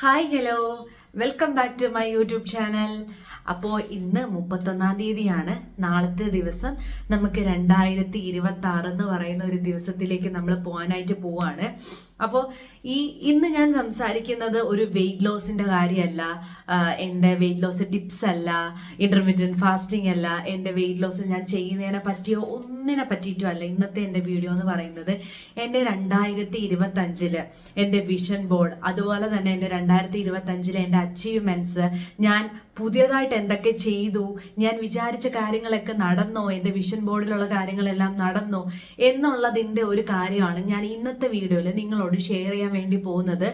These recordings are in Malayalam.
Hi hello welcome back to my YouTube channel അപ്പോൾ ഇന്ന് മുപ്പത്തൊന്നാം തീയതിയാണ്. നാളത്തെ ദിവസം നമുക്ക് രണ്ടായിരത്തി ഇരുപത്തി ആറ് എന്ന് പറയുന്ന ഒരു ദിവസത്തിലേക്ക് നമ്മൾ പോകാനായിട്ട് പോവാണ്. അപ്പോൾ ഈ ഇന്ന് ഞാൻ സംസാരിക്കുന്നത് ഒരു വെയിറ്റ് ലോസിന്റെ കാര്യമല്ല. എന്റെ വെയിറ്റ് ലോസ് ടിപ്സ് അല്ല ഇന്റർമീഡിയറ്റ് ഫാസ്റ്റിംഗ് അല്ല. എന്റെ വെയിറ്റ് ലോസ് ഞാൻ ചെയ്യുന്നതിനെ പറ്റിയോ ഒന്നിനെ പറ്റിയിട്ടോ അല്ല ഇന്നത്തെ എന്റെ വീഡിയോ എന്ന് പറയുന്നത് എന്റെ രണ്ടായിരത്തി ഇരുപത്തി അഞ്ചിൽ എന്റെ വിഷൻ ബോർഡ് അതുപോലെ തന്നെ എന്റെ രണ്ടായിരത്തി ഇരുപത്തി അഞ്ചിലെ എന്റെ അച്ചീവ്മെന്റ്സ് ഞാൻ പുതിയതായിട്ട് എന്തൊക്കെ ചെയ്തു ഞാൻ വിചാരിച്ച കാര്യങ്ങളൊക്കെ നടന്നോ എന്റെ വിഷൻ ബോർഡിലുള്ള കാര്യങ്ങളെല്ലാം നടന്നോ എന്നുള്ളതിന്റെ ഒരു കാര്യമാണ് ഞാൻ ഇന്നത്തെ വീഡിയോയിൽ നിങ്ങളോട് ഷെയർ ചെയ്യാൻ വേണ്ടി പോകുന്നത്.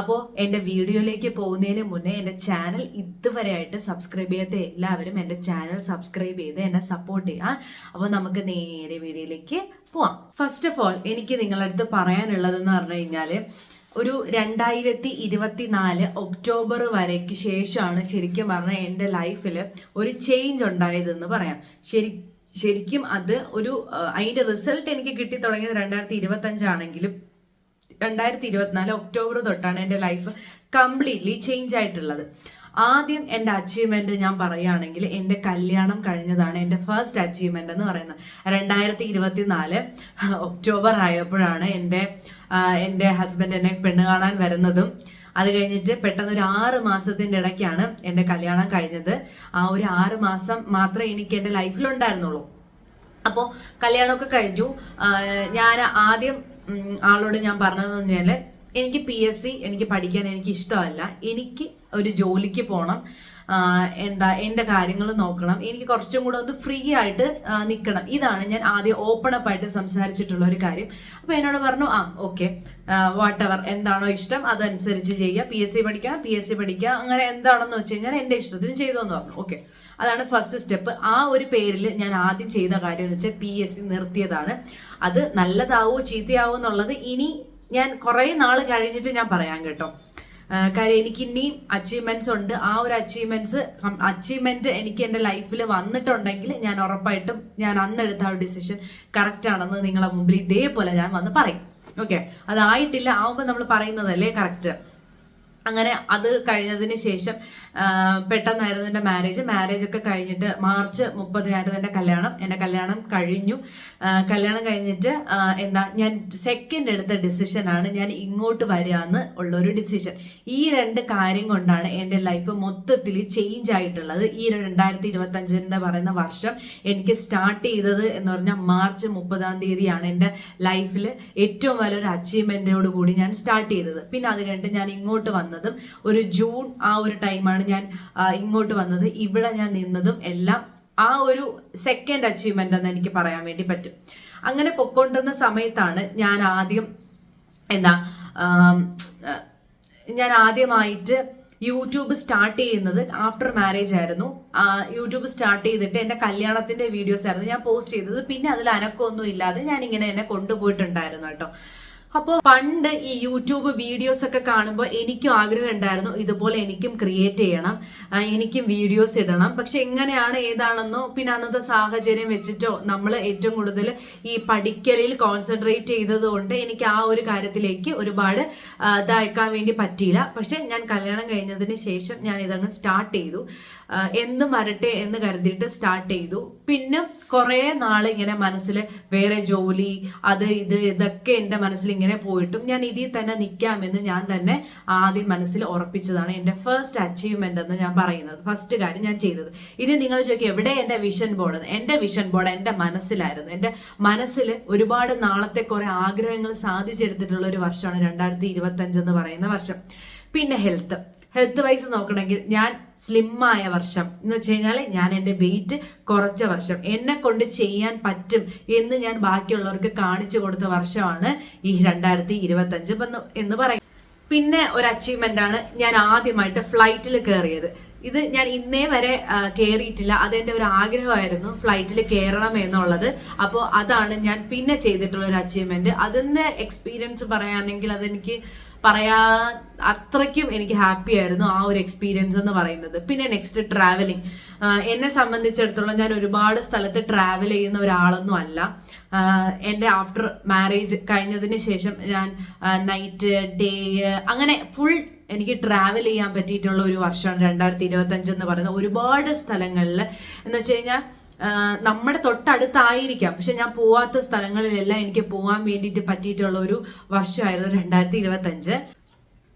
അപ്പോൾ എന്റെ വീഡിയോയിലേക്ക് പോകുന്നതിന് മുന്നേ എന്റെ ചാനൽ ഇതുവരെ ആയിട്ട് സബ്സ്ക്രൈബ് ചെയ്യാത്ത എല്ലാവരും എന്റെ ചാനൽ സബ്സ്ക്രൈബ് ചെയ്ത് എന്നെ സപ്പോർട്ട് ചെയ്യാം അപ്പോൾ നമുക്ക് നേരെ വീഡിയോയിലേക്ക് പോവാം. ഫസ്റ്റ് ഓഫ് ഓൾ എനിക്ക് നിങ്ങളുടെ അടുത്ത് പറയാനുള്ളതെന്ന് പറഞ്ഞു കഴിഞ്ഞാൽ ഒരു രണ്ടായിരത്തി ഇരുപത്തി നാല് ഒക്ടോബർ വരയ്ക്ക് ശേഷമാണ് ശരിക്കും പറഞ്ഞാൽ എന്റെ ലൈഫിൽ ഒരു ചേഞ്ച് ഉണ്ടായതെന്ന് പറയാം. ശരി ശരിക്കും അത് ഒരു അതിന്റെ റിസൾട്ട് എനിക്ക് കിട്ടി തുടങ്ങിയത് രണ്ടായിരത്തി ഇരുപത്തി അഞ്ചാണെങ്കിലും രണ്ടായിരത്തി ഇരുപത്തിനാല് ഒക്ടോബർ തൊട്ടാണ് എന്റെ ലൈഫ് കംപ്ലീറ്റ്ലി ചേഞ്ച് ആയിട്ടുള്ളത്. ആദ്യം എന്റെ അച്ചീവ്മെന്റ് ഞാൻ പറയുകയാണെങ്കിൽ എന്റെ കല്യാണം കഴിഞ്ഞതാണ് എന്റെ ഫസ്റ്റ് അച്ചീവ്മെന്റ് എന്ന് പറയുന്നത്. രണ്ടായിരത്തി ഇരുപത്തി നാല് ഒക്ടോബർ ആയപ്പോഴാണ് എന്റെ എന്റെ ഹസ്ബൻഡ് എന്നെ പെണ്ണ് കാണാൻ വരുന്നതും അത് കഴിഞ്ഞിട്ട് പെട്ടെന്ന് ഒരു ആറ് മാസത്തിന്റെ ഇടയ്ക്കാണ് എന്റെ കല്യാണം കഴിഞ്ഞത്. ആ ഒരു ആറ് മാസം മാത്രമേ എനിക്ക് എന്റെ ലൈഫിലുണ്ടായിരുന്നുള്ളൂ അപ്പോൾ കല്യാണമൊക്കെ കഴിഞ്ഞു. ഞാൻ ആദ്യം ആളോട് ഞാൻ പറഞ്ഞതെന്ന് പറഞ്ഞാൽ എനിക്ക് പി എസ് സി എനിക്ക് പഠിക്കാൻ എനിക്ക് ഇഷ്ടമല്ല. എനിക്ക് ഒരു ജോലിക്ക് പോകണം എന്താ എന്റെ കാര്യങ്ങൾ നോക്കണം. എനിക്ക് കുറച്ചും കൂടെ ഒന്ന് ഫ്രീ ആയിട്ട് നിൽക്കണം ഇതാണ് ഞാൻ ആദ്യം ഓപ്പൺ അപ്പ് ആയിട്ട് സംസാരിച്ചിട്ടുള്ള ഒരു കാര്യം. അപ്പോൾ എന്നോട് പറഞ്ഞു ആ ഓക്കെ വാട്ട് എവർ എന്താണോ ഇഷ്ടം അതനുസരിച്ച് ചെയ്യുക. പി എസ് സി പഠിക്കണം പി എസ് സി പഠിക്കുക. അങ്ങനെ എന്താണെന്ന് വെച്ച് കഴിഞ്ഞാൽ എന്റെ ഇഷ്ടത്തിന് ചെയ്തോന്ന് പറഞ്ഞു. ഓക്കെ അതാണ് ഫസ്റ്റ് സ്റ്റെപ്പ് ആ ഒരു പേരിൽ ഞാൻ ആദ്യം ചെയ്ത കാര്യം എന്ന് വെച്ചാൽ പി എസ് സി നിർത്തിയതാണ്. അത് നല്ലതാവോ ചീത്തയാവോ എന്നുള്ളത് ഇനി ഞാൻ കുറേ നാൾ കഴിഞ്ഞിട്ട് ഞാൻ പറയാം കേട്ടോ. കാര്യം എനിക്ക് ഇനിയും അച്ചീവ്മെന്റ്സ് ഉണ്ട്. ആ ഒരു അച്ചീവ്മെന്റ്സ് അച്ചീവ്മെന്റ് എനിക്ക് എന്റെ ലൈഫിൽ വന്നിട്ടുണ്ടെങ്കിൽ ഞാൻ ഉറപ്പായിട്ടും ഞാൻ അന്നെടുത്ത ആ ഒരു ഡിസിഷൻ കറക്റ്റ് ആണെന്ന് നിങ്ങളെ മുമ്പിൽ ഇതേപോലെ ഞാൻ വന്ന് പറയും. ഓക്കെ അതായിട്ടില്ല. ആവുമ്പോൾ നമ്മൾ പറയുന്നതല്ലേ കറക്റ്റ് അങ്ങനെ അത് കഴിഞ്ഞതിന് ശേഷം പെട്ടെന്നായിരുന്നു എന്റെ മാരേജ് മാരേജ് ഒക്കെ കഴിഞ്ഞിട്ട് മാർച്ച് മുപ്പതിനായിരുന്നു എന്റെ കല്യാണം. എന്റെ കല്യാണം കഴിഞ്ഞു. കല്യാണം കഴിഞ്ഞിട്ട് എന്താ ഞാൻ സെക്കൻഡ് എടുത്ത ഡിസിഷനാണ് ഞാൻ ഇങ്ങോട്ട് വരികയെന്ന് ഉള്ളൊരു ഡിസിഷൻ ഈ രണ്ട് കാര്യം കൊണ്ടാണ് എന്റെ ലൈഫ് മൊത്തത്തിൽ ചേഞ്ച് ആയിട്ടുള്ളത്. ഈ രണ്ടായിരത്തി ഇരുപത്തഞ്ചിന്റെ പറയുന്ന വർഷം എനിക്ക് സ്റ്റാർട്ട് ചെയ്തത് എന്ന് പറഞ്ഞാൽ മാർച്ച് മുപ്പതാം തീയതിയാണ് എന്റെ ലൈഫിൽ ഏറ്റവും വലിയൊരു അച്ചീവ്മെന്റോട് കൂടി ഞാൻ സ്റ്റാർട്ട് ചെയ്തത്. പിന്നെ അത് കഴിഞ്ഞിട്ട് ഞാൻ ഇങ്ങോട്ട് വന്നതും ഒരു ജൂൺ ആ ഒരു ടൈമാണ് ഞാൻ ഇങ്ങോട്ട് വന്നത്. ഇവിടെ ഞാൻ നിന്നതും എല്ലാം ആ ഒരു സെക്കൻഡ് അച്ചീവ്മെന്റ് എന്ന് എനിക്ക് പറയാൻ വേണ്ടി പറ്റും. അങ്ങനെ പൊക്കൊണ്ടിരുന്ന സമയത്താണ് ഞാൻ ആദ്യം എന്താ ഞാൻ ആദ്യമായിട്ട് യൂട്യൂബ് സ്റ്റാർട്ട് ചെയ്യുന്നത് ആഫ്റ്റർ മാരേജ് ആയിരുന്നു. യൂട്യൂബ് സ്റ്റാർട്ട് ചെയ്തിട്ട് എന്റെ കല്യാണത്തിന്റെ വീഡിയോസ് ആയിരുന്നു ഞാൻ പോസ്റ്റ് ചെയ്തത്. പിന്നെ അതിൽ അനക്കമൊന്നും ഇല്ലാതെ ഞാൻ ഇങ്ങനെ എന്നെ കൊണ്ടുപോയിട്ടുണ്ടായിരുന്നു കേട്ടോ. അപ്പോൾ പണ്ട് ഈ യൂട്യൂബ് വീഡിയോസ് ഒക്കെ കാണുമ്പോൾ എനിക്കും ആഗ്രഹം ഉണ്ടായിരുന്നു ഇതുപോലെ എനിക്കും ക്രിയേറ്റ് ചെയ്യണം എനിക്കും വീഡിയോസ് ഇടണം. പക്ഷെ എങ്ങനെയാണ് ഏതാണെന്നോ പിന്നെ അന്നത്തെ സാഹചര്യം വെച്ചിട്ടോ നമ്മൾ ഏറ്റവും കൂടുതൽ ഈ പഠിക്കലിൽ കോൺസെൻട്രേറ്റ് ചെയ്തതുകൊണ്ട് എനിക്ക് ആ ഒരു കാര്യത്തിലേക്ക് ഒരുപാട് ഇതാക്കാൻ വേണ്ടി പറ്റിയില്ല. പക്ഷെ ഞാൻ കല്യാണം കഴിഞ്ഞതിന് ശേഷം ഞാൻ ഇതങ്ങ് സ്റ്റാർട്ട് ചെയ്തു. ആ, എന്തും വരട്ടെ എന്ന് കരുതിയിട്ട് സ്റ്റാർട്ട് ചെയ്തു. പിന്നെ കുറേ നാൾ ഇങ്ങനെ മനസ്സിൽ വേറെ ജോലി അത് ഇത് ഇതൊക്കെ എന്റെ മനസ്സിൽ ഇങ്ങനെ പോയിട്ടും ഞാൻ ഇതിൽ തന്നെ നിൽക്കാമെന്ന് ഞാൻ തന്നെ ആദ്യം മനസ്സിൽ ഉറപ്പിച്ചതാണ് എന്റെ ഫസ്റ്റ് അച്ചീവ്മെന്റ് എന്ന് ഞാൻ പറയുന്നത്. ഫസ്റ്റ് കാര്യം ഞാൻ ചെയ്തത്. ഇനി നിങ്ങൾ ചോദിക്കും എവിടെ എന്റെ വിഷൻ ബോർഡ് എന്റെ വിഷൻ ബോർഡ് എന്റെ മനസ്സിലായിരുന്നു. എന്റെ മനസ്സിൽ ഒരുപാട് നാളത്തെ കുറേ ആഗ്രഹങ്ങൾ സാധിച്ചെടുത്തിട്ടുള്ള ഒരു വർഷമാണ് രണ്ടായിരത്തി ഇരുപത്തി എന്ന് പറയുന്ന വർഷം. പിന്നെ ഹെൽത്ത് ഹെൽത്ത് വൈസ് നോക്കണമെങ്കിൽ ഞാൻ സ്ലിമ്മായ വർഷം. എന്ന് വെച്ച് കഴിഞ്ഞാൽ ഞാൻ എന്റെ വെയിറ്റ് കുറച്ച വർഷം. എന്നെ കൊണ്ട് ചെയ്യാൻ പറ്റും എന്ന് ഞാൻ ബാക്കിയുള്ളവർക്ക് കാണിച്ചു കൊടുത്ത വർഷമാണ് ഈ രണ്ടായിരത്തി ഇരുപത്തി അഞ്ച് എന്ന് പറയും പിന്നെ ഒരു അച്ചീവ്മെന്റ് ആണ് ഞാൻ ആദ്യമായിട്ട് ഫ്ലൈറ്റിൽ കയറിയത് ഇത് ഞാൻ ഇന്നേ വരെ കയറിയിട്ടില്ല അതെന്റെ ഒരു ആഗ്രഹമായിരുന്നു ഫ്ലൈറ്റിൽ കയറണം എന്നുള്ളത്. അപ്പോൾ അതാണ് ഞാൻ പിന്നെ ചെയ്തിട്ടുള്ള ഒരു അച്ചീവ്മെന്റ് അതിന്റെ എക്സ്പീരിയൻസ് പറയുകയാണെങ്കിൽ അതെനിക്ക് പറയാൻ അത്രയ്ക്കും എനിക്ക് ഹാപ്പി ആയിരുന്നു ആ ഒരു എക്സ്പീരിയൻസ് എന്ന് പറയുന്നത്. പിന്നെ നെക്സ്റ്റ് ട്രാവലിംഗ് എന്നെ സംബന്ധിച്ചിടത്തോളം ഞാൻ ഒരുപാട് സ്ഥലത്ത് ട്രാവൽ ചെയ്യുന്ന ഒരാളൊന്നും അല്ല. എന്റെ ആഫ്റ്റർ മാരേജ് കഴിഞ്ഞതിന് ശേഷം ഞാൻ നൈറ്റ് ഡേ അങ്ങനെ ഫുൾ എനിക്ക് ട്രാവൽ ചെയ്യാൻ പറ്റിയിട്ടുള്ള ഒരു വർഷമാണ് രണ്ടായിരത്തി ഇരുപത്തി അഞ്ച് എന്ന് പറയുന്നത്. ഒരുപാട് സ്ഥലങ്ങളിൽ എന്ന് വെച്ച് കഴിഞ്ഞാൽ നമ്മുടെ തൊട്ടടുത്തായിരിക്കാം. പക്ഷെ ഞാൻ പോവാത്ത സ്ഥലങ്ങളിലെല്ലാം എനിക്ക് പോകാൻ വേണ്ടിയിട്ട് പറ്റിയിട്ടുള്ള ഒരു വർഷമായിരുന്നു രണ്ടായിരത്തി ഇരുപത്തി അഞ്ച്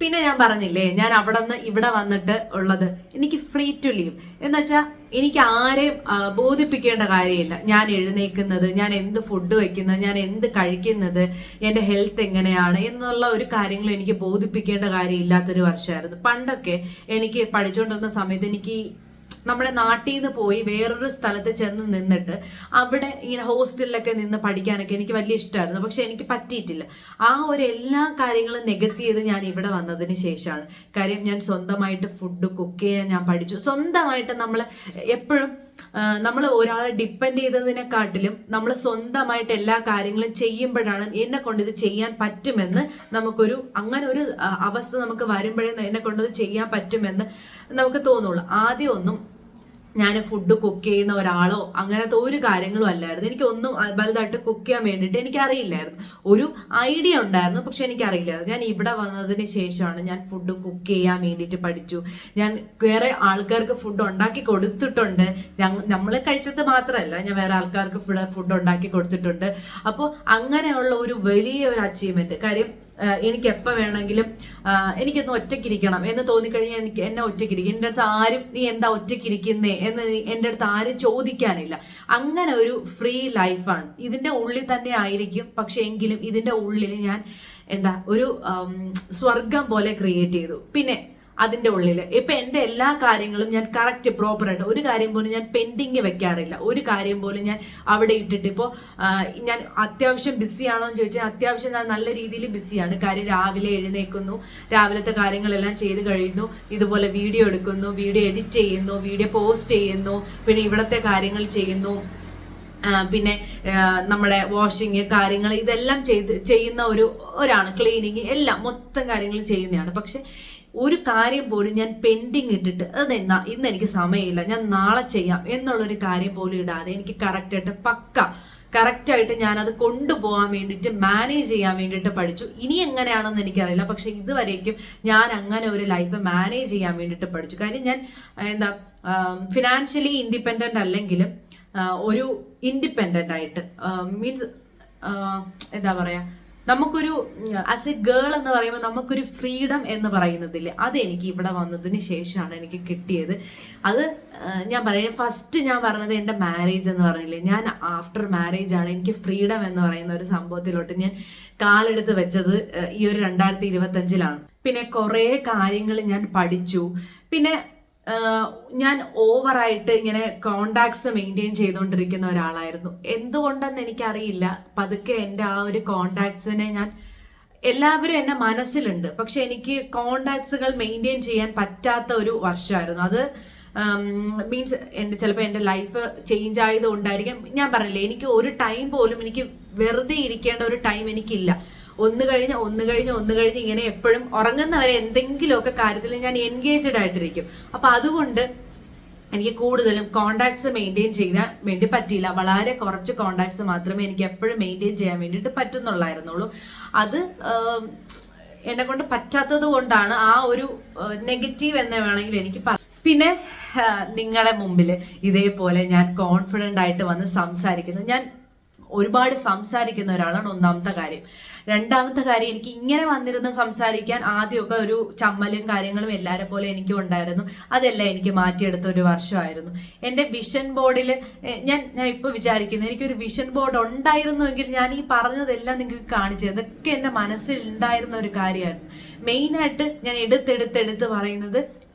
പിന്നെ ഞാൻ പറഞ്ഞില്ലേ ഞാൻ അവിടെ നിന്ന് ഇവിടെ വന്നിട്ട് ഉള്ളത് എനിക്ക് ഫ്രീ ടു ലീവ് എന്നുവെച്ചാൽ എനിക്ക് ആരെയും ബോധിപ്പിക്കേണ്ട കാര്യമില്ല. ഞാൻ എഴുന്നേക്കുന്നത് ഞാൻ എന്ത് ഫുഡ് വയ്ക്കുന്നത് ഞാൻ എന്ത് കഴിക്കുന്നത് എന്റെ ഹെൽത്ത് എങ്ങനെയാണ് എന്നുള്ള ഒരു കാര്യങ്ങളും എനിക്ക് ബോധിപ്പിക്കേണ്ട കാര്യമില്ലാത്തൊരു വർഷമായിരുന്നു. പണ്ടൊക്കെ എനിക്ക് പഠിച്ചുകൊണ്ടിരുന്ന സമയത്ത് എനിക്ക് നമ്മുടെ നാട്ടിൽ നിന്ന് പോയി വേറൊരു സ്ഥലത്ത് ചെന്ന് നിന്നിട്ട് അവിടെ ഇങ്ങനെ ഹോസ്റ്റലിലൊക്കെ നിന്ന് പഠിക്കാനൊക്കെ എനിക്ക് വലിയ ഇഷ്ടമായിരുന്നു പക്ഷെ എനിക്ക് പറ്റിയിട്ടില്ല. ആ ഒരു എല്ലാ കാര്യങ്ങളും നെഗറ്റ് ചെയ്ത് ഞാൻ ഇവിടെ വന്നതിന് ശേഷമാണ്. കാര്യം ഞാൻ സ്വന്തമായിട്ട് ഫുഡ് കുക്ക് ചെയ്യാൻ ഞാൻ പഠിച്ചു. സ്വന്തമായിട്ട് നമ്മൾ എപ്പോഴും നമ്മൾ ഒരാളെ ഡിപ്പെൻഡ് ചെയ്തതിനെക്കാട്ടിലും നമ്മൾ സ്വന്തമായിട്ട് എല്ലാ കാര്യങ്ങളും ചെയ്യുമ്പോഴാണ് എന്നെ കൊണ്ട് ഇത് ചെയ്യാൻ പറ്റുമെന്ന് നമുക്കൊരു അങ്ങനെ ഒരു അവസ്ഥ നമുക്ക് വരുമ്പോഴേ എന്നെ കൊണ്ട് ഇത് ചെയ്യാൻ പറ്റുമെന്ന് നമുക്ക് തോന്നുള്ളൂ. ആദ്യം ഒന്നും ഞാൻ ഫുഡ് കുക്ക് ചെയ്യുന്ന ഒരാളോ അങ്ങനത്തെ ഒരു കാര്യങ്ങളും അല്ലായിരുന്നു. എനിക്കൊന്നും വലുതായിട്ട് കുക്ക് ചെയ്യാൻ വേണ്ടിയിട്ട് എനിക്കറിയില്ലായിരുന്നു. ഒരു ഐഡിയ ഉണ്ടായിരുന്നു പക്ഷെ എനിക്കറിയില്ലായിരുന്നു. ഞാൻ ഇവിടെ വന്നതിന് ശേഷമാണ് ഞാൻ ഫുഡ് കുക്ക് ചെയ്യാൻ വേണ്ടിയിട്ട് പഠിച്ചു. ഞാൻ വേറെ ആൾക്കാർക്ക് ഫുഡ് ഉണ്ടാക്കി കൊടുത്തിട്ടുണ്ട്. നമ്മൾ കഴിച്ചത് മാത്രമല്ല ഞാൻ വേറെ ആൾക്കാർക്ക് ഫുഡ് ഉണ്ടാക്കി കൊടുത്തിട്ടുണ്ട്. അപ്പോൾ അങ്ങനെയുള്ള ഒരു വലിയ ഒരു അച്ചീവ്മെന്റ് കാര്യം എനിക്ക് എപ്പോൾ വേണമെങ്കിലും എനിക്കൊന്ന് ഒറ്റയ്ക്കിരിക്കണം എന്ന് തോന്നിക്കഴിഞ്ഞാൽ എനിക്ക് എന്നെ ഒറ്റയ്ക്കിരിക്കും. എന്റെ അടുത്ത് ആരും നീ എന്താ ഒറ്റയ്ക്കിരിക്കുന്നേ? എന്ന് എന്റെ അടുത്ത് ആരും ചോദിക്കാനില്ല. അങ്ങനെ ഒരു ഫ്രീ ലൈഫാണ്. ഇതിന്റെ ഉള്ളിൽ തന്നെ ആയിരിക്കും. പക്ഷെ എങ്കിലും ഇതിന്റെ ഉള്ളിൽ ഞാൻ എന്താ ഒരു സ്വർഗം പോലെ ക്രിയേറ്റ് ചെയ്തു. പിന്നെ അതിന്റെ ഉള്ളിൽ ഇപ്പൊ എന്റെ എല്ലാ കാര്യങ്ങളും ഞാൻ കറക്റ്റ് പ്രോപ്പർ ആയിട്ട് ഒരു കാര്യം പോലും ഞാൻ പെൻഡിങ് വെക്കാറില്ല. ഒരു കാര്യം പോലും ഞാൻ അവിടെ ഇട്ടിട്ട് ഇപ്പോൾ ഞാൻ അത്യാവശ്യം ആണോ എന്ന് ചോദിച്ചാൽ അത്യാവശ്യം ഞാൻ നല്ല രീതിയിൽ ബിസിയാണ് കാര്യം രാവിലെ എഴുന്നേക്കുന്നു രാവിലത്തെ കാര്യങ്ങളെല്ലാം ചെയ്ത് കഴിയുന്നു ഇതുപോലെ വീഡിയോ എടുക്കുന്നു വീഡിയോ എഡിറ്റ് ചെയ്യുന്നു വീഡിയോ പോസ്റ്റ് ചെയ്യുന്നു പിന്നെ ഇവിടത്തെ കാര്യങ്ങൾ ചെയ്യുന്നു. പിന്നെ നമ്മുടെ വാഷിങ് കാര്യങ്ങൾ ഇതെല്ലാം ചെയ്ത് ചെയ്യുന്ന ഒരു ഒരാണ്. ക്ലീനിങ് എല്ലാം മൊത്തം കാര്യങ്ങൾ ചെയ്യുന്നതാണ്. പക്ഷെ ഒരു കാര്യം പോലും ഞാൻ പെൻഡിങ് ഇട്ടിട്ട് അത് എന്നാ ഇന്ന് എനിക്ക് സമയമില്ല ഞാൻ നാളെ ചെയ്യാം എന്നുള്ളൊരു കാര്യം പോലും ഇടാതെ എനിക്ക് കറക്റ്റായിട്ട് പക്ക കറക്റ്റായിട്ട് ഞാനത് കൊണ്ടുപോകാൻ വേണ്ടിയിട്ട് മാനേജ് ചെയ്യാൻ വേണ്ടിയിട്ട് പഠിച്ചു. ഇനി എങ്ങനെയാണെന്ന് എനിക്കറിയില്ല. പക്ഷെ ഇതുവരേക്കും ഞാൻ അങ്ങനെ ഒരു ലൈഫ് മാനേജ് ചെയ്യാൻ വേണ്ടിയിട്ട് പഠിച്ചു. കാര്യം ഞാൻ എന്താ ഫിനാൻഷ്യലി ഇൻഡിപെൻഡന്റ് അല്ലെങ്കിലും ഒരു ഇൻഡിപെൻഡന്റ് ആയിട്ട് മീൻസ് എന്താ പറയാ നമുക്കൊരു ആസ് എ ഗേൾ എന്ന് പറയുമ്പോൾ നമുക്കൊരു ഫ്രീഡം എന്ന് പറയുന്നതില്ലേ അത് എനിക്ക് ഇവിടെ വന്നതിന് ശേഷമാണ് എനിക്ക് കിട്ടിയത്. അത് ഞാൻ പറയുന്നത് ഫസ്റ്റ് ഞാൻ പറഞ്ഞത് എന്റെ മാരേജ് എന്ന് പറഞ്ഞില്ലേ. ഞാൻ ആഫ്റ്റർ മാരേജ് ആണ് എനിക്ക് ഫ്രീഡം എന്ന് പറയുന്ന ഒരു സംഭവത്തിലോട്ട് ഞാൻ കാലെടുത്ത് വെച്ചത് ഈ ഒരു രണ്ടായിരത്തി ഇരുപത്തഞ്ചിലാണ്. പിന്നെ കുറേ കാര്യങ്ങൾ ഞാൻ പഠിച്ചു. പിന്നെ ഞാൻ ഓവറായിട്ട് ഇങ്ങനെ കോണ്ടാക്ട്സ് മെയിന്റെയിൻ ചെയ്തുകൊണ്ടിരിക്കുന്ന ഒരാളായിരുന്നു. എന്തുകൊണ്ടെന്ന് എനിക്കറിയില്ല. പതുക്കെ എന്റെ ആ ഒരു കോണ്ടാക്ട്സിനെ ഞാൻ എല്ലാവരും എന്നെ മനസ്സിലുണ്ട്. പക്ഷെ എനിക്ക് കോണ്ടാക്ട്സുകൾ മെയിന്റെയിൻ ചെയ്യാൻ പറ്റാത്ത ഒരു വർഷമായിരുന്നു. അത് മീൻസ് എന്റെ ചിലപ്പോൾ എന്റെ ലൈഫ് ചേഞ്ച് ആയതുകൊണ്ടായിരിക്കും. ഞാൻ പറഞ്ഞില്ലേ എനിക്ക് ഒരു ടൈം പോലും എനിക്ക് വെറുതെ ഇരിക്കേണ്ട ഒരു ടൈം എനിക്കില്ല. ഒന്ന് കഴിഞ്ഞ് ഒന്ന് കഴിഞ്ഞ് ഒന്ന് കഴിഞ്ഞ് ഇങ്ങനെ എപ്പോഴും ഉറങ്ങുന്നവരെ എന്തെങ്കിലുമൊക്കെ കാര്യത്തിൽ ഞാൻ എൻഗേജഡ് ആയിട്ടിരിക്കും. അപ്പൊ അതുകൊണ്ട് എനിക്ക് കൂടുതലും കോണ്ടാക്ട്സ് മെയിന്റെയിൻ ചെയ്യാൻ വേണ്ടി പറ്റിയില്ല. വളരെ കുറച്ച് കോണ്ടാക്ട്സ് മാത്രമേ എനിക്ക് എപ്പോഴും മെയിന്റെയിൻ ചെയ്യാൻ വേണ്ടിയിട്ട് പറ്റുന്നുള്ളായിരുന്നുള്ളൂ. അത് എന്നെ കൊണ്ട് പറ്റാത്തത് കൊണ്ടാണ് ആ ഒരു നെഗറ്റീവ് എന്ന് വേണമെങ്കിൽ എനിക്ക് പിന്നെ നിങ്ങളുടെ മുമ്പിൽ ഇതേപോലെ ഞാൻ കോൺഫിഡന്റ് ആയിട്ട് വന്ന് സംസാരിക്കുന്നു. ഞാൻ ഒരുപാട് സംസാരിക്കുന്ന ഒരാളാണ് ഒന്നാമത്തെ കാര്യം. രണ്ടാമത്തെ കാര്യം എനിക്ക് ഇങ്ങനെ വന്നിരുന്ന സംസാരിക്കാൻ ആദ്യമൊക്കെ ഒരു ചമ്മലും കാര്യങ്ങളും എല്ലാരെ പോലെ എനിക്ക് ഉണ്ടായിരുന്നു. അതെല്ലാം എനിക്ക് മാറ്റിയെടുത്ത ഒരു വർഷമായിരുന്നു. എന്റെ വിഷൻ ബോർഡിൽ ഞാൻ ഞാൻ ഇപ്പോൾ വിചാരിക്കുന്നത് എനിക്കൊരു വിഷൻ ബോർഡ് ഉണ്ടായിരുന്നുവെങ്കിൽ ഞാൻ ഈ പറഞ്ഞതെല്ലാം നിങ്ങൾക്ക് കാണിച്ചു ഇതൊക്കെ എന്റെ മനസ്സിൽ ഉണ്ടായിരുന്ന ഒരു കാര്യമായിരുന്നു. മെയിനായിട്ട് ഞാൻ എടുത്തെടുത്തെടുത്ത് പറയുന്നത്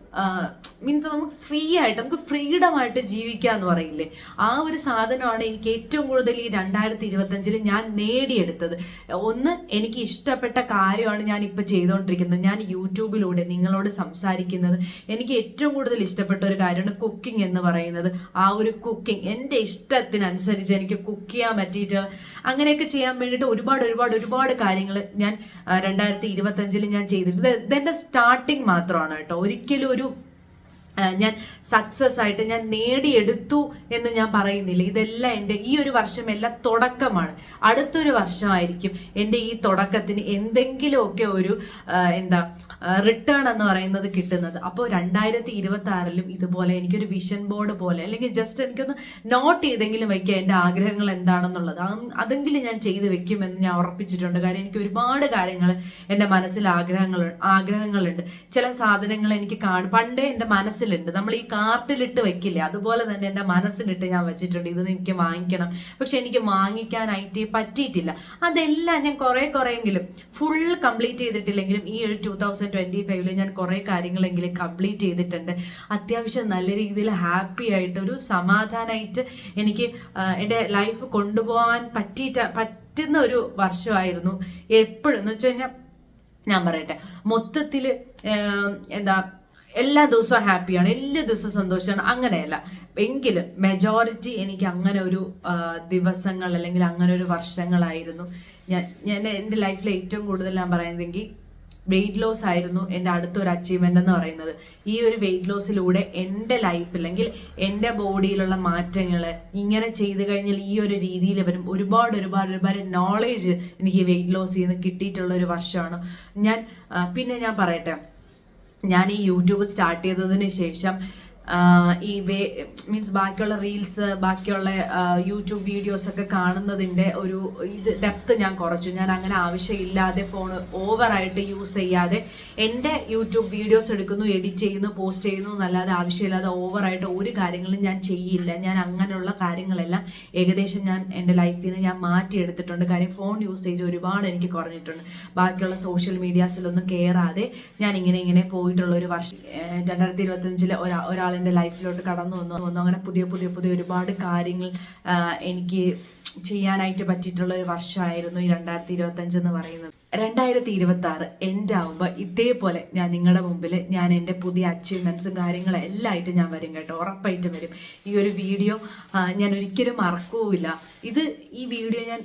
മീൻസ് നമുക്ക് ഫ്രീ ആയിട്ട് നമുക്ക് ഫ്രീഡം ആയിട്ട് ജീവിക്കുക എന്ന് പറയില്ലേ? ആ ഒരു സാധനമാണ് എനിക്ക് ഏറ്റവും കൂടുതൽ ഈ രണ്ടായിരത്തി ഇരുപത്തഞ്ചിൽ ഞാൻ നേടിയെടുത്തത്. ഒന്ന് എനിക്ക് ഇഷ്ടപ്പെട്ട കാര്യമാണ് ഞാൻ ഇപ്പൊ ചെയ്തുകൊണ്ടിരിക്കുന്നത് ഞാൻ യൂട്യൂബിലൂടെ നിങ്ങളോട് സംസാരിക്കുന്നത് എനിക്ക് ഏറ്റവും കൂടുതൽ ഇഷ്ടപ്പെട്ട ഒരു കാര്യമാണ് കുക്കിംഗ് എന്ന് പറയുന്നത്. ആ ഒരു കുക്കിംഗ് എന്റെ ഇഷ്ടത്തിനനുസരിച്ച് എനിക്ക് കുക്ക് ചെയ്യാൻ പറ്റിയിട്ട് അങ്ങനെയൊക്കെ ചെയ്യാൻ വേണ്ടിയിട്ട് ഒരുപാട് ഒരുപാട് ഒരുപാട് കാര്യങ്ങൾ ഞാൻ രണ്ടായിരത്തി ഇരുപത്തഞ്ചിൽ ഞാൻ ചെയ്തിട്ടുണ്ട്. ഇതെന്റെ സ്റ്റാർട്ടിങ് മാത്രമാണ് കേട്ടോ. ഒരിക്കലും ഒരു ഞാൻ സക്സസ് ആയിട്ട് ഞാൻ നേടിയെടുത്തു എന്ന് ഞാൻ പറയുന്നില്ല. ഇതെല്ലാം എന്റെ ഈ ഒരു വർഷം എല്ലാം തുടക്കമാണ്. അടുത്തൊരു വർഷമായിരിക്കും എന്റെ ഈ തുടക്കത്തിന് എന്തെങ്കിലുമൊക്കെ ഒരു എന്താ റിട്ടേൺ എന്ന് പറയുന്നത് കിട്ടുന്നത്. അപ്പോൾ രണ്ടായിരത്തി ഇരുപത്തി ആറിലും ഇതുപോലെ എനിക്കൊരു വിഷൻ ബോർഡ് പോലെ അല്ലെങ്കിൽ ജസ്റ്റ് എനിക്കൊന്ന് നോട്ട് ചെയ്തെങ്കിലും വയ്ക്കുക എന്റെ ആഗ്രഹങ്ങൾ എന്താണെന്നുള്ളത്. അതെങ്കിലും ഞാൻ ചെയ്ത് വെക്കുമെന്ന് ഞാൻ ഉറപ്പിച്ചിട്ടുണ്ട്. കാര്യം എനിക്ക് ഒരുപാട് കാര്യങ്ങൾ എന്റെ മനസ്സിൽ ആഗ്രഹങ്ങൾ ആഗ്രഹങ്ങളുണ്ട്. ചില സാധനങ്ങൾ എനിക്ക് കാണും. പണ്ടേ എന്റെ മനസ്സിലുണ്ട്. നമ്മൾ ഈ കാർട്ടിലിട്ട് വെക്കില്ലേ? അതുപോലെ തന്നെ എന്റെ മനസ്സിലിട്ട് ഞാൻ വെച്ചിട്ടുണ്ട്. ഇത് എനിക്ക് വാങ്ങിക്കണം. പക്ഷെ എനിക്ക് വാങ്ങിക്കാനായിട്ട് പറ്റിയിട്ടില്ല. അതെല്ലാം ഞാൻ കുറെ കുറെയെങ്കിലും ഫുൾ കംപ്ലീറ്റ് ചെയ്തിട്ടില്ലെങ്കിലും ഈ ഒരു ടൂ തൗസൻഡ് ഫൈവിൽ ഞാൻ കുറെ കാര്യങ്ങളെങ്കിലും കംപ്ലീറ്റ് ചെയ്തിട്ടുണ്ട്. അത്യാവശ്യം നല്ല രീതിയിൽ ഹാപ്പി ആയിട്ട് ഒരു സമാധാനമായിട്ട് എനിക്ക് എന്റെ ലൈഫ് കൊണ്ടുപോകാൻ പറ്റിയിട്ട് പറ്റുന്ന ഒരു വർഷമായിരുന്നു എപ്പോഴും. എന്ന് വെച്ച് കഴിഞ്ഞാൽ ഞാൻ പറയട്ടെ മൊത്തത്തിൽ എന്താ എല്ലാ ദിവസവും ഹാപ്പിയാണ് എല്ലാ ദിവസവും സന്തോഷമാണ് അങ്ങനെയല്ല. എങ്കിലും മെജോറിറ്റി എനിക്ക് അങ്ങനെ ഒരു ദിവസങ്ങൾ അല്ലെങ്കിൽ അങ്ങനെ ഒരു വർഷങ്ങളായിരുന്നു. ഞാൻ ഞാൻ എന്റെ ലൈഫിൽ ഏറ്റവും കൂടുതൽ ഞാൻ പറയുന്നതെങ്കിൽ വെയിറ്റ് ലോസ് ആയിരുന്നു എന്റെ അടുത്തൊരു അച്ചീവ്മെന്റ് എന്ന് പറയുന്നത്. ഈ ഒരു വെയിറ്റ് ലോസിലൂടെ എന്റെ ലൈഫ് അല്ലെങ്കിൽ എന്റെ ബോഡിയിലുള്ള മാറ്റങ്ങൾ ഇങ്ങനെ ചെയ്തു കഴിഞ്ഞാൽ ഈ ഒരു രീതിയിൽ വരും. ഒരുപാട് ഒരുപാട് ഒരുപാട് നോളേജ് എനിക്ക് വെയിറ്റ് ലോസ് ചെയ്യുന്ന കിട്ടിയിട്ടുള്ള ഒരു വർഷമാണ്. ഞാൻ പിന്നെ ഞാൻ പറയട്ടെ. ഞാൻ ഈ യൂട്യൂബ് സ്റ്റാർട്ട് ചെയ്തതിന് ശേഷം ഈ വേ മീൻസ് ബാക്കിയുള്ള റീൽസ് ബാക്കിയുള്ള യൂട്യൂബ് വീഡിയോസ് ഒക്കെ കാണുന്നതിന്റെ ഒരു ഇത് ഡെപ്ത് ഞാൻ കുറച്ചു. ഞാൻ അങ്ങനെ ആവശ്യമില്ലാതെ ഫോൺ ഓവറായിട്ട് യൂസ് ചെയ്യാതെ എന്റെ യൂട്യൂബ് വീഡിയോസ് എടുക്കുന്നു എഡിറ്റ് ചെയ്യുന്നു പോസ്റ്റ് ചെയ്യുന്നു എന്നല്ലാതെ ആവശ്യമില്ലാതെ ഓവറായിട്ട് ഒരു കാര്യങ്ങളും ഞാൻ ചെയ്യില്ല. ഞാൻ അങ്ങനെയുള്ള കാര്യങ്ങളെല്ലാം ഏകദേശം ഞാൻ എന്റെ ലൈഫിൽ നിന്ന് ഞാൻ മാറ്റിയെടുത്തിട്ടുണ്ട്. കാര്യം ഫോൺ യൂസേജ് ഒരുപാട് എനിക്ക് കുറഞ്ഞിട്ടുണ്ട്. ബാക്കിയുള്ള സോഷ്യൽ മീഡിയാസിലൊന്നും കയറാതെ ഞാൻ ഇങ്ങനെ ഇങ്ങനെ പോയിട്ടുള്ള ഒരു വർഷം രണ്ടായിരത്തി ഇരുപത്തഞ്ചിൽ ഒരാ ഒരാളെന്റെ ലൈഫിലോട്ട് കടന്നു വന്നു വന്നു. അങ്ങനെ പുതിയ പുതിയ പുതിയ ഒരുപാട് കാര്യങ്ങൾ എനിക്ക് ചെയ്യാനായിട്ട് പറ്റിയിട്ടുള്ള ഒരു വർഷമായിരുന്നു ഈ രണ്ടായിരത്തി ഇരുപത്തഞ്ച് എന്ന് പറയുന്നത്. രണ്ടായിരത്തി ഇരുപത്തി ആറ് എന്റെ ആവുമ്പോൾ ഇതേപോലെ ഞാൻ നിങ്ങളുടെ മുമ്പിൽ ഞാൻ എന്റെ പുതിയ അച്ചീവ്മെന്റ്സും കാര്യങ്ങളും എല്ലാം ആയിട്ട് ഞാൻ വരും കേട്ടോ. ഉറപ്പായിട്ടും വരും. ഈ ഒരു വീഡിയോ ഞാൻ ഒരിക്കലും മറക്കുകയില്ല ഇത് ഈ വീഡിയോ ഞാൻ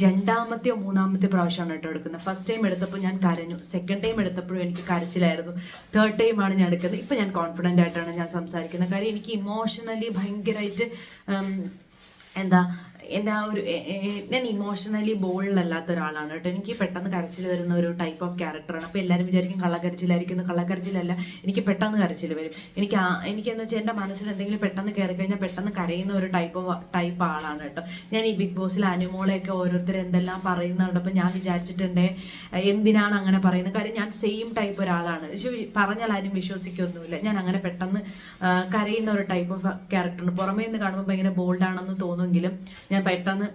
രണ്ടാമത്തെയോ മൂന്നാമത്തെ പ്രാവശ്യമാണ് കേട്ടോ എടുക്കുന്നത്. ഫസ്റ്റ് ടൈം എടുത്തപ്പോൾ ഞാൻ കരഞ്ഞു. സെക്കൻഡ് ടൈം എടുത്തപ്പോഴും എനിക്ക് കരച്ചിലായിരുന്നു. തേർഡ് ടൈമാണ് ഞാൻ എടുക്കുന്നത്. ഇപ്പം ഞാൻ കോൺഫിഡന്റ് ആയിട്ടാണ് ഞാൻ സംസാരിക്കുന്നത്. കാര്യം എനിക്ക് ഇമോഷണലി ഭയങ്കരമായിട്ട് എന്താ എന്റെ ആ ഒരു ഞാൻ ഇമോഷണലി ബോൾഡല്ലാത്ത ഒരാളാണ് കേട്ടോ. എനിക്ക് പെട്ടെന്ന് കരച്ചിൽ വരുന്ന ഒരു ടൈപ്പ് ഓഫ് ക്യാരക്ടറാണ് അപ്പോൾ എല്ലാവരും വിചാരിക്കും കള്ളക്കരച്ചിലായിരിക്കും. കള്ളക്കരച്ചിലല്ല എനിക്ക് പെട്ടെന്ന് കരച്ചിൽ വരും. എനിക്ക് എനിക്കെന്ന് വെച്ചാൽ എന്റെ മനസ്സിൽ എന്തെങ്കിലും പെട്ടെന്ന് കയറി കഴിഞ്ഞാൽ പെട്ടെന്ന് കരയുന്ന ഒരു ടൈപ്പ് ഓഫ് ടൈപ്പ് ആളാണ് കേട്ടോ. ഞാൻ ഈ ബിഗ് ബോസിൽ അനുമോളെയൊക്കെ ഓരോരുത്തർ എന്തെല്ലാം പറയുന്നുണ്ട് പറയുന്നുണ്ടപ്പോൾ ഞാൻ വിചാരിച്ചിട്ടുണ്ട് എന്തിനാണ് അങ്ങനെ പറയുന്നത്? കാര്യം ഞാൻ സെയിം ടൈപ്പ് ഒരാളാണ്. പറഞ്ഞാൽ ആരും വിശ്വസിക്കൊന്നുമില്ല. ഞാൻ അങ്ങനെ പെട്ടെന്ന് കരയുന്ന ഒരു ടൈപ്പ് ഓഫ് ക്യാരക്ടറാണ് പുറമേ നിന്ന് കാണുമ്പോൾ ഭയങ്കര ബോൾഡാണെന്ന് തോന്നുമെങ്കിലും ഞാൻ പെട്ടെന്ന്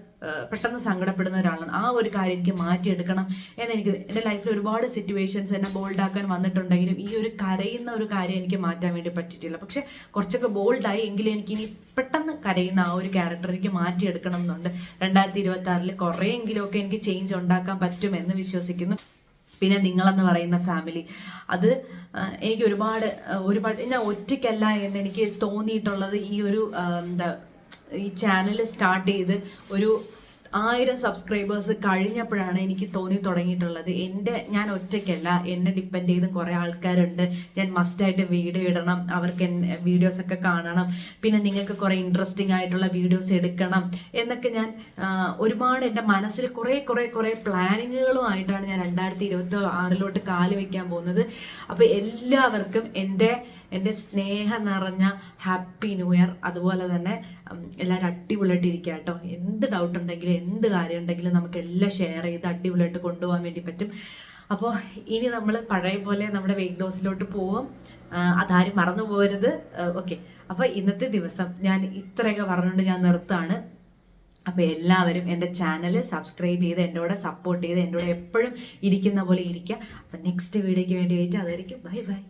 പെട്ടെന്ന് സങ്കടപ്പെടുന്ന ഒരാളാണ്. ആ ഒരു കാര്യം എനിക്ക് മാറ്റിയെടുക്കണം എന്നെനിക്ക് എന്റെ ലൈഫിൽ ഒരുപാട് സിറ്റുവേഷൻസ് എന്നെ ബോൾഡാക്കാൻ വന്നിട്ടുണ്ടെങ്കിലും ഈ ഒരു കരയുന്ന ഒരു കാര്യം എനിക്ക് മാറ്റാൻ വേണ്ടി പറ്റിയിട്ടില്ല. പക്ഷെ കുറച്ചൊക്കെ ബോൾഡായി എങ്കിലും എനിക്ക് ഇനി പെട്ടെന്ന് കരയുന്ന ആ ഒരു ക്യാരക്ടർ എനിക്ക് മാറ്റിയെടുക്കണം എന്നുണ്ട്. രണ്ടായിരത്തി ഇരുപത്തി ആറിൽ കുറേയെങ്കിലുമൊക്കെ എനിക്ക് ചേഞ്ച് ഉണ്ടാക്കാൻ പറ്റുമെന്ന് വിശ്വസിക്കുന്നു. പിന്നെ നിങ്ങളെന്ന് പറയുന്ന ഫാമിലി അത് എനിക്ക് ഒരുപാട് ഒരുപാട് ഞാൻ ഒറ്റയ്ക്കല്ല എന്ന് എനിക്ക് തോന്നിയിട്ടുള്ളത് ഈ ഒരു എന്താ ഈ ചാനൽ സ്റ്റാർട്ട് ചെയ്ത് ഒരു ആയിരം സബ്സ്ക്രൈബേഴ്സ് കഴിഞ്ഞപ്പോഴാണ് എനിക്ക് തോന്നി തുടങ്ങിയിട്ടുള്ളത്. എന്റെ ഞാൻ ഒറ്റയ്ക്കല്ല. എന്നെ ഡിപ്പെൻഡ് ചെയ്തും കുറേ ആൾക്കാരുണ്ട്. ഞാൻ മസ്റ്റായിട്ട് വീഡിയോ ഇടണം. അവർക്ക് വീഡിയോസ് ഒക്കെ കാണണം. പിന്നെ നിങ്ങൾക്ക് കുറേ ഇൻട്രസ്റ്റിംഗ് ആയിട്ടുള്ള വീഡിയോസ് എടുക്കണം എന്നൊക്കെ ഞാൻ ഒരുപാട് എന്റെ മനസ്സിൽ കുറേ കുറേ കുറേ പ്ലാനിങ്ങുകളുമായിട്ടാണ് ഞാൻ രണ്ടായിരത്തി ഇരുപത്തി ആറിലോട്ട് കാൽ വയ്ക്കാൻ പോകുന്നത്. അപ്പോൾ എല്ലാവർക്കും എന്റെ എന്റെ സ്നേഹം നിറഞ്ഞ ഹാപ്പി ന്യൂ ഇയർ. അതുപോലെ തന്നെ എല്ലാവരും അടിപൊളിയായിട്ട് ഇരിക്കുക കേട്ടോ എന്ത് ഡൗട്ട് ഉണ്ടെങ്കിലും എന്ത് കാര്യം ഉണ്ടെങ്കിലും നമുക്ക് എല്ലാം ഷെയർ ചെയ്ത് അടിപൊളിയായിട്ട് കൊണ്ടുപോകാൻ വേണ്ടി പറ്റും. അപ്പോൾ ഇനി നമ്മൾ പഴയ പോലെ നമ്മുടെ വെയിറ്റ് ലോസിലോട്ട് പോവും. അതാരും മറന്നു പോകരുത്. ഓക്കെ അപ്പോൾ ഇന്നത്തെ ദിവസം ഞാൻ ഇത്രയൊക്കെ പറഞ്ഞുകൊണ്ട് ഞാൻ നിർത്താണ് അപ്പോൾ എല്ലാവരും എന്റെ ചാനൽ സബ്സ്ക്രൈബ് ചെയ്ത് എന്റെ കൂടെ സപ്പോർട്ട് ചെയ്ത് എന്റെ കൂടെ എപ്പോഴും ഇരിക്കുന്ന പോലെ ഇരിക്കുക. അപ്പം നെക്സ്റ്റ് വീഡിയോയ്ക്ക് വേണ്ടി വെയിറ്റ് അതായിരിക്കും. Bye bye